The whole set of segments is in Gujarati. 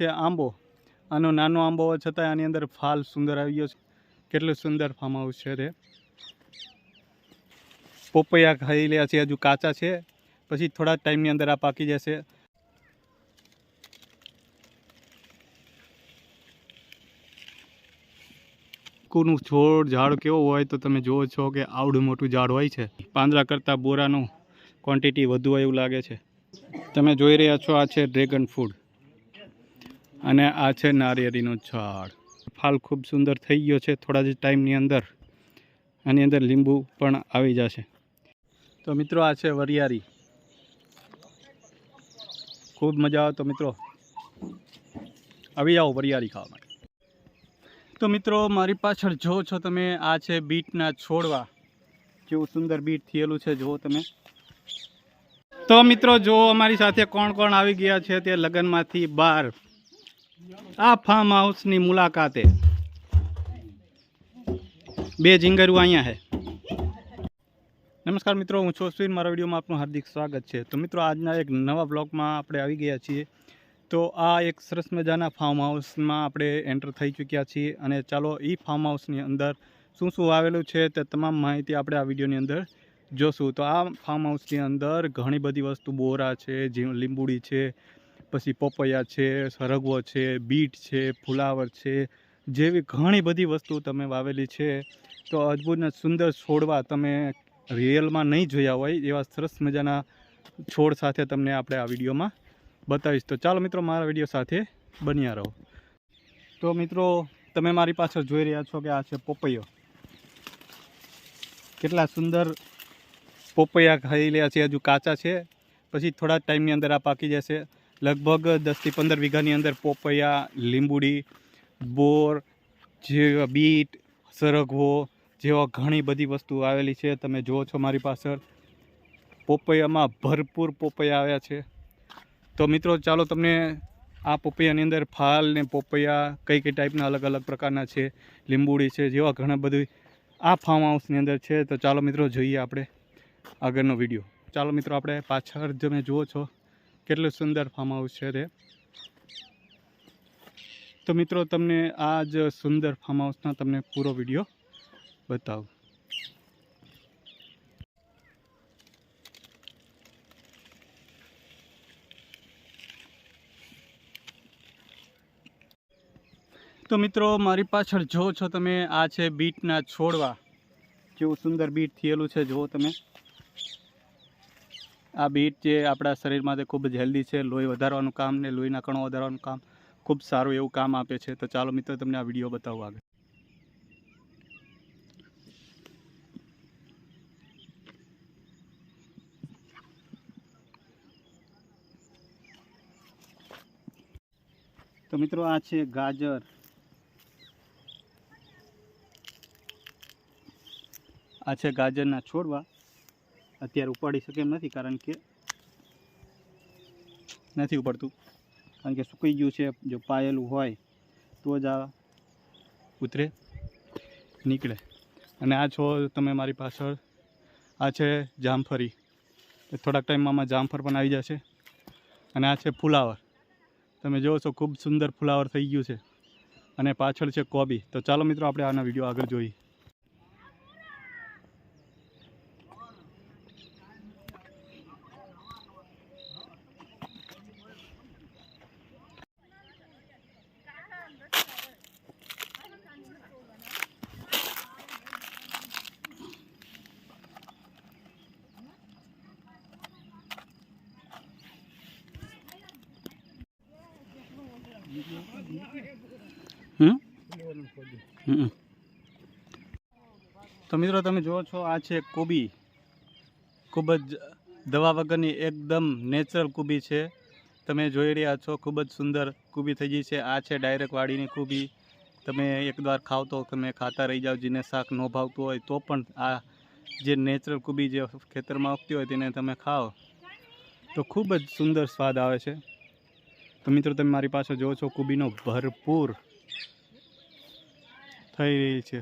છે આંબો. આનો નાનો આંબો હોવા છતાં આની અંદર ફાલ સુંદર આવી ગયો છે. કેટલું સુંદર ફાર્મ હાઉસ છે તે. પોપૈયા ખાઈ રહ્યા છે, હજુ કાચા છે. પછી થોડા ટાઈમની અંદર આ પાકી જશે. કુનું છોડ, ઝાડ કેવો હોય તો તમે જુઓ છો કે આવડું મોટું ઝાડ હોય છે. પાંદડા કરતાં બોરાનું ક્વોન્ટિટી વધુ એવું લાગે છે. તમે જોઈ રહ્યા છો આ છે ડ્રેગન ફૂડ અને આ છે નારિયેળીનું ઝાડ ફાલ ખૂબ સુંદર થઈ ગયો છે થોડા જ ટાઈમની અંદર. આની અંદર લીંબુ પણ આવી જશે. તો મિત્રો, આ છે વરિયારી ખૂબ મજા આવે તો મિત્રો, આવી જાઓ વરિયારી ખાવા માટે. તો મિત્રો, મારી પાછળ જો છો તમે, આ છે બીટના છોડવા. કેવું સુંદર બીટ થયેલું છે, જુઓ તમે. તો મિત્રો, જો અમારી સાથે કોણ કોણ આવી ગયા છે તે લગ્નમાંથી બહાર. આ ફાર્મ હાઉસની મુલાકાતે. બે જીંગરું અહીંયા છે નમસ્કાર મિત્રો, હું છું મારા વિડીયોમાં આપનું હાર્દિક સ્વાગત છે. તો મિત્રો, આજના એક નવા બ્લોગમાં આપણે આવી ગયા છીએ. તો આ એક સરસ મજાના ફાર્મ હાઉસમાં આપણે એન્ટર થઈ ચૂક્યા છીએ અને ચાલો એ ફાર્મ હાઉસની અંદર શું શું આવેલું છે તે તમામ માહિતી આપણે આ વિડીયોની અંદર જોશું. તો આ ફાર્મ હાઉસની અંદર ઘણી બધી વસ્તુ, બોરા છે લીંબુડી છે પછી પોપૈયા છે, સરગવો છે, બીટ છે, ફુલાવર છે, જેવી ઘણી બધી વસ્તુ તમે વાવેલી છે. તો અદ્ભુતના સુંદર છોડવા તમે રિયલમાં નહીં જોયા હોય એવા સરસ મજાના છોડ સાથે તમને આપણે આ વિડીયોમાં બતાવીશ. તો ચાલો મિત્રો, મારા વીડિયો સાથે બન્યા રહો. તો મિત્રો, તમે મારી પાછળ જોઈ રહ્યા છો કે આ છે પોપૈયો. કેટલા સુંદર પોપૈયા ખાઈ રહ્યા છે, હજુ કાચા છે. પછી થોડા ટાઈમની અંદર આ પાકી જશે. લગભગ દસથી પંદર વીઘાની અંદર પોપૈયા, લીંબુડી, બોર જેવા બીટ, સરગવો જેવા ઘણી બધી વસ્તુ આવેલી છે. તમે જુઓ છો મારી પાછળ. પોપૈયામાં ભરપૂર પોપૈયા આવ્યા છે. તો મિત્રો, ચાલો તમને આ પોપૈયાની અંદર ફાલ ને પોપૈયા કઈ કઈ ટાઈપના અલગ અલગ પ્રકારના છે, લીંબુડી છે, જેવા ઘણા બધી આ ફાર્મ હાઉસની અંદર છે. તો ચાલો મિત્રો, જોઈએ આપણે આગળનો વીડિયો. ચાલો મિત્રો, આપણે પાછળ તમે જુઓ છો. કેટલું સુંદર ફાર્મ હાઉસ છે તે? તો મિત્રો, તમને આ જ સુંદર ફાર્મ હાઉસના તમને પૂરો વીડિયો બતાવું. તો મિત્રો, મારી પાછળ જો છો તમે, આ છે બીટના છોડવા. કેવું સુંદર બીટ થયેલું છે, જુઓ તમે. આ બીટ જે આપણા શરીર માટે ખૂબ જ હેલ્ધી છે, લોહી વધારવાનું કામ ને લોહીના કણો વધારવાનું કામ, ખૂબ સારું એવું કામ આપે છે. તો ચાલો મિત્રો, તમને આ વીડિયો બતાવું આગળ. તો મિત્રો, આ છે ગાજર. આ છે ગાજરના છોડવા. અત્યારે ઉપાડી શકે એમ નથી, કારણ કે નથી ઉપાડતું. કારણ કે સૂકી ગયું છે, જો પાયેલું હોય તો જ આ ઉતરે, નીકળે. અને આ છો તમે મારી પાછળ, આ છે જામફળી તો થોડાક ટાઈમમાં આમાં જામફળ પણ આવી જશે. અને આ છે ફુલાવર. તમે જુઓ છો, ખૂબ સુંદર ફુલાવર થઈ ગયું છે. અને પાછળ છે કોબી. તો ચાલો મિત્રો, આપણે આના વીડિયો આગળ જોઈએ. હમ. તો મિત્રો તમે જુઓ છો, આ છે કોબી. ખૂબ જ દવા વગરની એકદમ નેચરલ કોબી છે. તમે જોઈ રહ્યા છો, ખૂબ જ સુંદર કોબી થઈ ગઈ છે. આ છે ડાયરેક્ટ વાડીની કોબી. તમે એકવાર ખાવ તો તમે ખાતા રહી જાઓ, જેને શાક ન ભાવતું હોય તો પણ આ જે નેચરલ કોબી જે ખેતરમાં ઉગતી હોય તેને તમે ખાઓ. તો ખૂબ જ સુંદર સ્વાદ આવે છે. તો મિત્રો, તમે મારી પાસે જોવો છો, કુબીનો ભરપૂર થઈ રહી છે.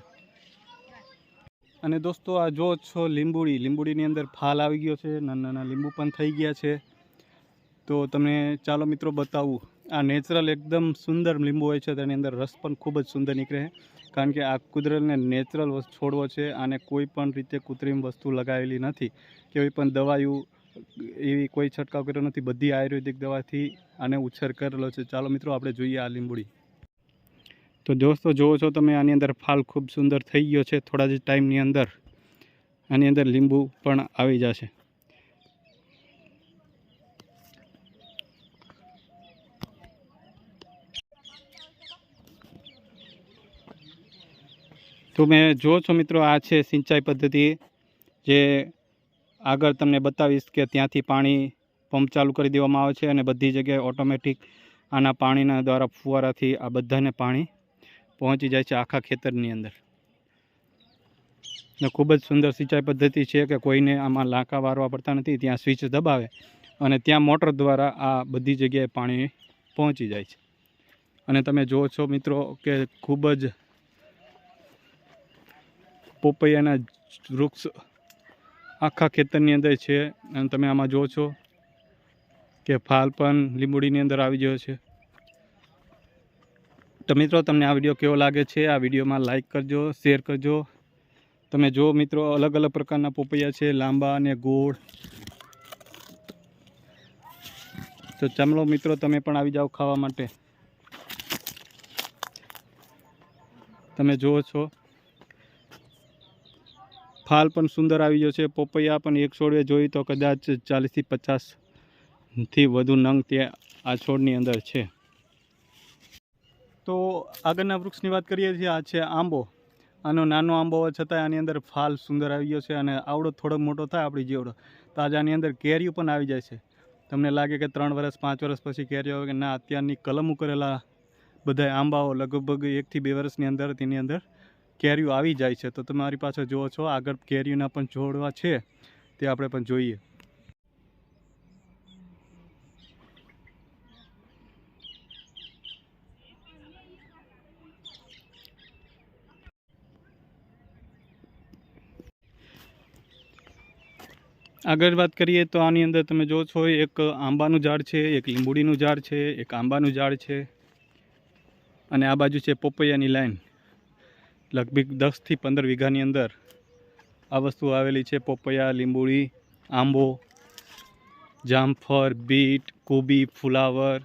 અને દોસ્તો, આ જો છો લીંબુડી. લીંબુડીની અંદર ફાલ આવી ગયો છે, નાના નાના લીંબુ પણ થઈ ગયા છે. તો તમને ચાલો મિત્રો બતાવું, આ નેચરલ એકદમ સુંદર લીંબુ હોય છે તેની અંદર રસ પણ ખૂબ જ સુંદર નીકળે કારણ કે આ કુદરતને નેચરલ છોડવો છે અને કોઈ પણ રીતે કૃત્રિમ વસ્તુ લગાવેલી નથી. કે પણ દવાયું એવી કોઈ છંટકાવ કર્યો નથી. બધી આયુર્વેદિક દવાથી આને ઉછેર કરેલો છે. ચાલો મિત્રો, આપણે જોઈએ આ લીંબુડી. તો દોસ્તો જુઓ છો તમે, આની અંદર ફાલ ખૂબ સુંદર થઈ ગયો છે. થોડા જ ટાઈમની અંદર આની અંદર લીંબુ પણ આવી જશે. તો મેં જુઓ છો મિત્રો, આ છે સિંચાઈ પદ્ધતિ, જે આગળ તમને બતાવીશ કે ત્યાંથી પાણી પંપ ચાલુ કરી દેવામાં આવે છે અને બધી જગ્યાએ ઓટોમેટિક આના પાણીના દ્વારા ફુવારાથી આ બધાને પાણી પહોંચી જાય છે આખા ખેતરની અંદર. ને ખૂબ જ સુંદર સિંચાઈ પદ્ધતિ છે કે કોઈને આમાં લાંકા વારવા પડતા નથી, ત્યાં સ્વિચ દબાવે અને ત્યાં મોટર દ્વારા આ બધી જગ્યાએ પાણી પહોંચી જાય છે. અને તમે જુઓ છો મિત્રો કે ખૂબ જ પોપૈયાના વૃક્ષ આખા ખેતરની અંદર છે અને તમે આમાં જુઓ છો કે ફાલ પણ લીંબુડીની અંદર આવી ગયો છે. તો મિત્રો, તમને આ વીડિયો કેવો લાગે છે? આ વિડીયોમાં લાઇક કરજો શેર કરજો. તમે જો મિત્રો, અલગ અલગ પ્રકારના પોપૈયા છે, લાંબા અને ગોળ. તો ચમલો મિત્રો, તમે પણ આવી જાઓ ખાવા માટે. તમે જુઓ છો ફાલ પણ સુંદર આવી ગયો છે. પોપૈયા પણ એક છોડવે જોઈ તો કદાચ ચાલીસથી પચાસથી વધુ નંગ તે આ છોડની અંદર છે. તો આગળના વૃક્ષની વાત કરીએ છીએ, આ છે આંબો. આનો નાનો આંબો હોવા છતાં આની અંદર ફાલ સુંદર આવી ગયો છે અને આવડો થોડો મોટો થાય આપણી જેવડો. તો આજે આની અંદર કેરીઓ પણ આવી જાય છે. તમને લાગે કે ત્રણ વર્ષ પાંચ વર્ષ પછી કેરીઓ કે ના, અત્યારની કલમો કરેલા બધા આંબાઓ લગભગ એકથી બે વર્ષની અંદર તેની અંદર કેરીઓ આવી જાય છે, તો તમારી પાસે જુઓ છો, આગળ કેરીઓના પણ છોડવા છે, તે આપણે પણ જોઈએ. આગળ વાત કરીએ તો આની અંદર તમે જો છો, એક આંબાનું ઝાડ છે, એક લીંબુડીનું ઝાડ છે, એક આંબાનું ઝાડ છે, અને આ બાજુ છે પોપૈયાની લાઈન. લગભગ દસથી પંદર વીઘાની અંદર આ વસ્તુ આવેલી છે. પોપૈયા, લીંબુડી, આંબો જામફળ બીટ, કોબી, ફુલાવર,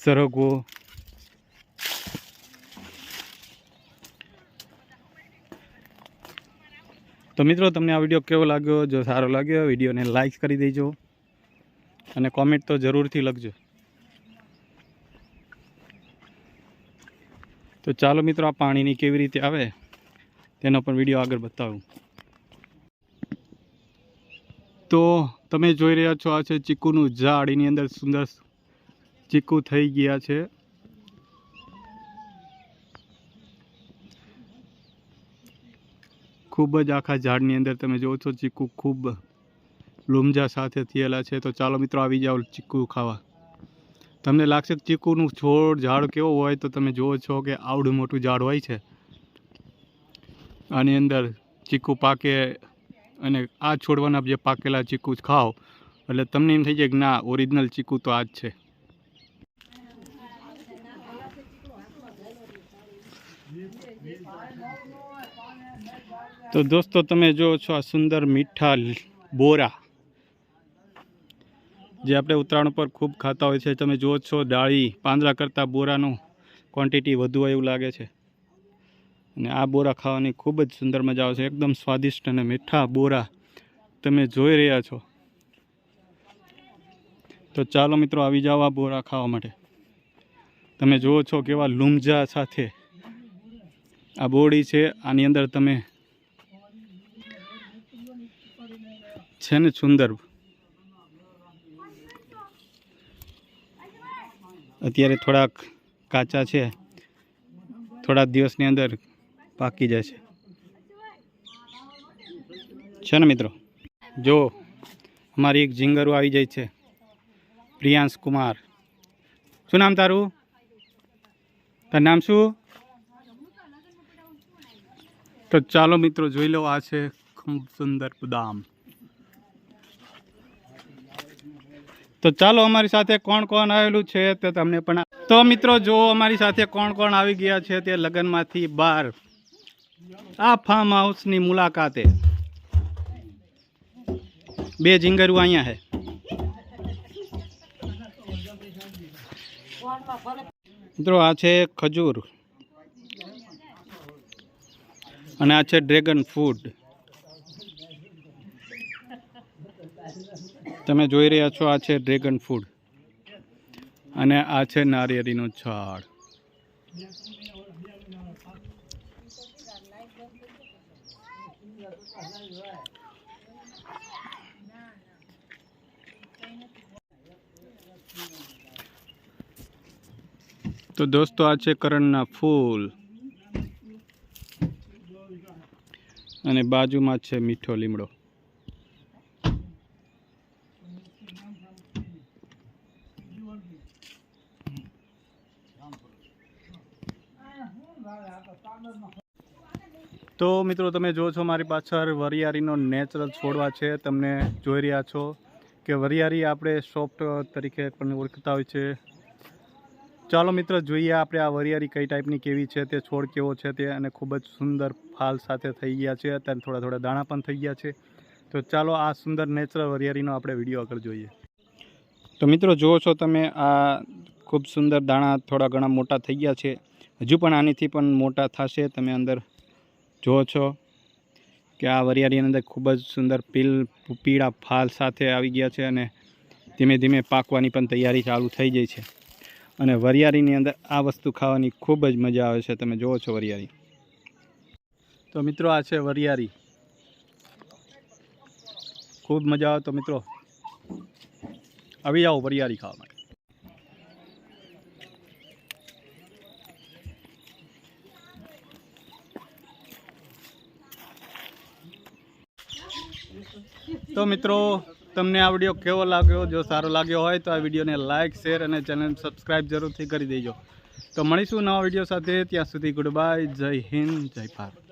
સરગવો. તો મિત્રો, તમને આ વીડિયો કેવો લાગ્યો? જો સારો લાગ્યો વિડીયોને લાઈક કરી દેજો અને કોમેન્ટ તો જરૂરથી લખજો. તો ચાલો મિત્રો, આ પાણીની કેવી રીતે આવે તેનો પણ વીડિયો આગળ બતાવું. તો તમે જોઈ રહ્યા છો, આ છે ચીકુનું ઝાડ. એની અંદર સુંદર ચીકુ થઈ ગયા છે. ખૂબ જ આખા ઝાડની અંદર તમે જુઓ છો, ચીકુ ખૂબ લુમજા સાથે થયેલા છે. તો ચાલો મિત્રો, આવી જાઓ ચીકુ ખાવા. તમને લાગશે ચીકુનું છોડ, ઝાડ કેવો હોય તો તમે જુઓ છો કે આવડું મોટું ઝાડ હોય છે. આની અંદર ચીકુ પાકે અને આ છોડવાના જે પાકેલા ચીકુ ખાઓ, એટલે તમને એમ થઈ જાય કે ના, ઓરિજિનલ ચીકુ તો આ જ છે. તો દોસ્તો તમે જુઓ છો આ સુંદર મીઠા બોરા. જે આપણે ઉત્તરાયણ પર ખૂબ ખાતા હોય છે. તમે જુઓ છો, ડાળી પાંદડા કરતાં બોરાનું ક્વોન્ટિટી વધુ એવું લાગે છે. અને આ બોરા ખાવાની ખૂબ જ સુંદર મજા આવે છે. એકદમ સ્વાદિષ્ટ અને મીઠા બોરા તમે જોઈ રહ્યા છો. તો ચાલો મિત્રો, આવી જાઓ આ બોરા ખાવા માટે. તમે જુઓ છો કેવા લુમજા સાથે આ બોડી છે. આની અંદર તમે છે ને સુંદર અત્યારે થોડાક કાચા છે. થોડાક દિવસની અંદર પાકી જશે. છે ને મિત્રો? જો, અમારી એક ઝીંગરો આવી જાય છે. પ્રિયાંશ કુમાર. શું નામ તારું? તારું નામ શું? તો ચાલો મિત્રો, જોઈ લો, આ છે ખૂબ સુંદર બદામ. તો ચાલો અમારી સાથે કોણ કોણ આવેલું છે તે તમને પણ તો મિત્રો, જો અમારી સાથે કોણ કોણ આવી ગયા છે તે લગ્નમાંથી બહાર. આ ફાર્મ હાઉસની મુલાકાતે. બે જીંગરું અહીંયા છે મિત્રો, આ છે ખજૂર. અને આ છે ડ્રેગન ફૂડ તમે જોઈ રહ્યા છો, આ છે ડ્રેગન ફૂડ. અને આ છે નારિયેળીનું ઝાડ તો દોસ્તો, આ છે કરણના ફૂલ. અને બાજુમાં છે મીઠો લીમડો. તો મિત્રો તમે જો છો, મારી પાછળ વરિયાળીનો નેચરલ છોડવા છે. તમને જોઈ રહ્યા છો કે વરિયાળી આપણે સોફ્ટ તરીકે પણ ઓળખતા હોય છે. ચાલો મિત્ર જોઈએ આપણે આ વરિયાળી કઈ ટાઈપની કેવી છે, તે છોડ કેવો છે તે અને ખૂબ જ સુંદર ફાલ સાથે થઈ ગયા છે. અત્યારે થોડા થોડા દાણા પણ થઈ ગયા છે. તો ચાલો આ સુંદર નેચરલ વરિયાળીનો આપણે વીડિયો આગળ જોઈએ. તો મિત્રો જુઓ છો તમે, આ ખૂબ સુંદર દાણા થોડા ઘણા મોટા થઈ ગયા છે. હજુ પણ આનીથી પણ મોટા થશે. તમે અંદર જુઓ છો કે આ વરિયાળીની અંદર ખૂબ જ સુંદર પીલ પીળા ફાલ સાથે આવી ગયા છે અને ધીમે ધીમે પાકવાની પણ તૈયારી ચાલુ થઈ જાય છે. અને વરિયાળીની અંદર આ વસ્તુ ખાવાની ખૂબ જ મજા આવે છે. તમે જુઓ છો વરિયાળી. તો મિત્રો, આ છે વરિયાળી. ખૂબ મજા આવે તો મિત્રો, આવી જાઓ વરિયાળી ખાવા તો મિત્રો, તમને આ વીડિયો કેવો લાગ્યો? જો સારો લાગ્યો હોય તો આ વિડીયોને લાઇક શેર અને ચેનલ સબસ્ક્રાઈબ જરૂરથી કરી દેજો. તો મળીશું નવા વીડિયો સાથે. ત્યાં સુધી ગુડ બાય જય હિન્દ, જય ભારત.